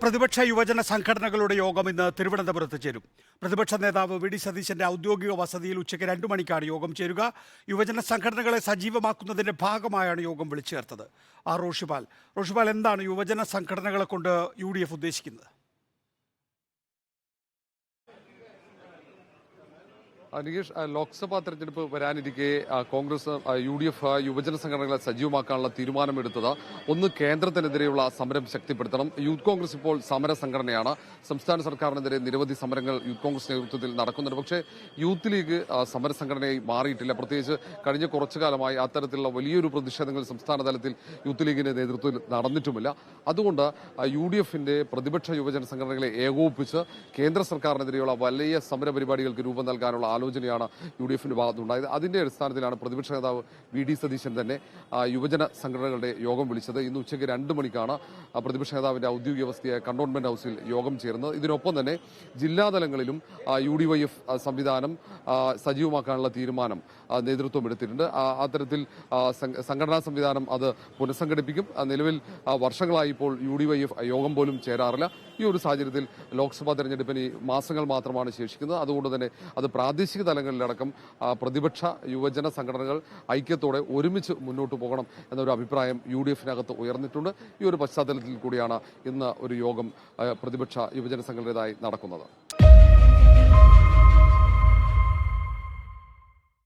പ്രതിപക്ഷ യുവജന സംഘടനകളുടെ യോഗം ഇന്ന് തിരുവനന്തപുരത്ത് ചേരും. പ്രതിപക്ഷ നേതാവ് വി ഡി സതീശന്റെ ഔദ്യോഗിക വസതിയിൽ ഉച്ചയ്ക്ക് രണ്ടു മണിക്കാണ് യോഗം ചേരുക. യുവജന സംഘടനകളെ സജീവമാക്കുന്നതിന്റെ ഭാഗമായാണ് യോഗം വിളിച്ചു ചേർത്തത്. ആ റോഷിപാൽ റോഷിപാൽ എന്താണ് യുവജന സംഘടനകളെ കൊണ്ട് യു ഉദ്ദേശിക്കുന്നത്? നികേഷ് ലോക്സഭാ തെരഞ്ഞെടുപ്പ് വരാനിരിക്കെ കോൺഗ്രസ് യു ഡി എഫ് യുവജന സംഘടനകളെ സജീവമാക്കാനുള്ള തീരുമാനമെടുത്തത് ഒന്ന് കേന്ദ്രത്തിനെതിരെയുള്ള സമരം ശക്തിപ്പെടുത്തണം. യൂത്ത് കോൺഗ്രസ് ഇപ്പോൾ സമര സംഘടനയാണ്. സംസ്ഥാന സർക്കാരിനെതിരെ നിരവധി സമരങ്ങൾ യൂത്ത് കോൺഗ്രസ് നേതൃത്വത്തിൽ നടക്കുന്നുണ്ട്. പക്ഷേ യൂത്ത് ലീഗ് സമര സംഘടനയായി മാറിയിട്ടില്ല. പ്രത്യേകിച്ച് കഴിഞ്ഞ കുറച്ചു കാലമായി അത്തരത്തിലുള്ള വലിയൊരു പ്രതിഷേധങ്ങൾ സംസ്ഥാന തലത്തിൽ യൂത്ത് ലീഗിന്റെ നേതൃത്വത്തിൽ നടന്നിട്ടുമില്ല. അതുകൊണ്ട് യു ഡി എഫിന്റെ പ്രതിപക്ഷ യുവജന സംഘടനകളെ ഏകോപിപ്പിച്ച് കേന്ദ്ര സർക്കാരിനെതിരെയുള്ള വലിയ സമര പരിപാടികൾക്ക് രൂപം നൽകാനുള്ള ആലോചനയാണ് യു ഡി എഫിന്റെ ഭാഗത്തുണ്ടായത് അതിന്റെ അടിസ്ഥാനത്തിലാണ് പ്രതിപക്ഷ നേതാവ് വി ഡി സതീശൻ തന്നെ യുവജന സംഘടനകളുടെ യോഗം വിളിച്ചത്. ഇന്ന് ഉച്ചയ്ക്ക് രണ്ട് മണിക്കാണ് പ്രതിപക്ഷ നേതാവിന്റെ ഔദ്യോഗിക വസതിയായ കണ്ടോൺമെന്റ് ഹൗസിൽ യോഗം ചേരുന്നത്. ഇതിനൊപ്പം തന്നെ ജില്ലാതലങ്ങളിലും യു ഡി വൈ എഫ് സംവിധാനം സജീവമാക്കാനുള്ള തീരുമാനം നേതൃത്വം എടുത്തിട്ടുണ്ട്. അത്തരത്തിൽ സംഘടനാ സംവിധാനം അത് പുനഃസംഘടിപ്പിക്കും. നിലവിൽ വർഷങ്ങളായി ഇപ്പോൾ യു ഡി വൈ എഫ് യോഗം പോലും ചേരാറില്ല. ഈ ഒരു സാഹചര്യത്തിൽ ലോക്സഭാ തെരഞ്ഞെടുപ്പിന് മാസങ്ങൾ മാത്രമാണ് ശേഷിക്കുന്നത്. അതുകൊണ്ട് തന്നെ അത് പ്രാദേശിക തലങ്ങളിലടക്കം പ്രതിപക്ഷ യുവജന സംഘടനകൾ ഐക്യത്തോടെ ഒരുമിച്ച് മുന്നോട്ട് പോകണം എന്നൊരു അഭിപ്രായം യു ഡി എഫിനകത്ത് ഉയർന്നിട്ടുണ്ട്. ഈ ഒരു പശ്ചാത്തലത്തിൽ കൂടിയാണ് ഇന്ന് ഒരു യോഗം പ്രതിപക്ഷ യുവജന സംഘടനയുടേതായി നടക്കുന്നത്.